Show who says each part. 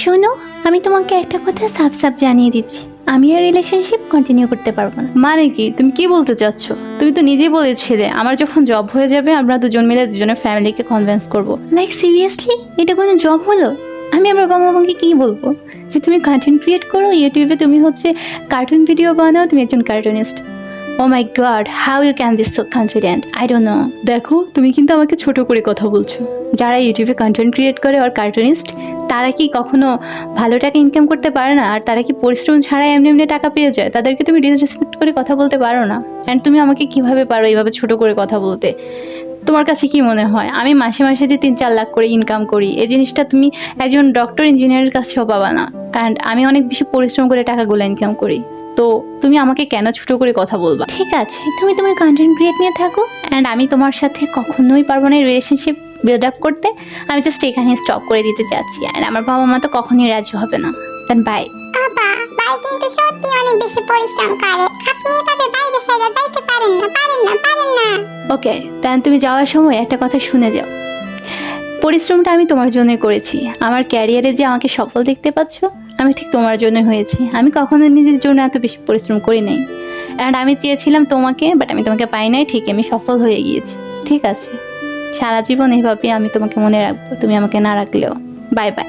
Speaker 1: শোনো আমি তোমাকে একটা কথা সাফ সাফ জানিয়ে দিচ্ছি। আমি আর রিলেশনশিপ কন্টিনিউ করতে পারব না।
Speaker 2: মানে কি? তুমি কি বলতে চাচ্ছ? তুমি তো নিজেই বলেছিলে আমার যখন জব হয়ে যাবে আমরা দুজন মিলে দুজনের ফ্যামিলিকে কনভিন্স করব।
Speaker 1: লাইক সিরিয়াসলি এটা কোনো জব হলো? আমি আমার বাবা মাকে কি বলব? যে তুমি কন্টেন্ট ক্রিয়েট করো ইউটিউবে তুমি হচ্ছে কার্টুন ভিডিও বানাও তুমি একজন cartoonist oh my god how you can be so confident I don't know
Speaker 2: দেখো তুমি কিন্তু আমাকে ছোট করে কথা বলছো।
Speaker 1: যারা ইউটিউবে কন্টেন্ট ক্রিয়েট করে আর কার্টুনিস্ট তারা কি কখনো ভালো টাকা ইনকাম করতে পারে না? আর তারা কি পরিশ্রম ছাড়াই এমনি এমনি টাকা পেয়ে যায়? তাদেরকে তুমি ডিসরেসপেক্ট করে কথা বলতে পারো না। অ্যান্ড তুমি আমাকে কীভাবে পারো এইভাবে ছোট করে কথা বলতে? তোমার কাছে কি মনে হয়? আমি মাসে মাসে যে তিন চার লাখ করে ইনকাম করি এই জিনিসটা তুমি একজন ডক্টর ইঞ্জিনিয়ারের কাছেও পাবা না। অ্যান্ড আমি অনেক বেশি পরিশ্রম করে টাকাগুলো ইনকাম করি। তো তুমি আমাকে কেন ছোট করে কথা বলবা? ঠিক আছে তুমি তোমার কন্টেন্ট ক্রিয়েট নিয়ে থাকো। অ্যান্ড আমি তোমার সাথে কখনোই পারব না রিলেশনশিপ বিল্ড আপ করতে। আমি জাস্ট এখানে স্টপ করে দিতে চাচ্ছি। অ্যান্ড আমার বাবা মা তো কখনোই রাজি হবে না। দেন বাই
Speaker 3: বাবা ভাই কিন্তু সত্যি অনেক বেশি পরিশ্রম করে। আপনি এভাবে বাইরে সাইডে যাইতে পারেন না পারেন না পারেন না।
Speaker 1: ওকে দেন তুমি যাওয়ার সময় একটা কথা শুনে যাও। পরিশ্রমটা আমি তোমার জন্যই করেছি। আমার ক্যারিয়ারে যে আমাকে সফল দেখতে পাচ্ছ, আমি ঠিক তোমার জন্য হয়েছি। আমি কখনো নিজের জন্য এত বেশি পরিশ্রম করি নাই। অ্যান্ড আমি চেয়েছিলাম তোমাকে বাট আমি তোমাকে পাই নাই, ঠিক, আমি সফল হয়ে গিয়েছি। ঠিক আছে। সারা জীবন এভাবে আমি তোমাকে মনে রাখব, তুমি আমাকে না রাখলেও। Bye bye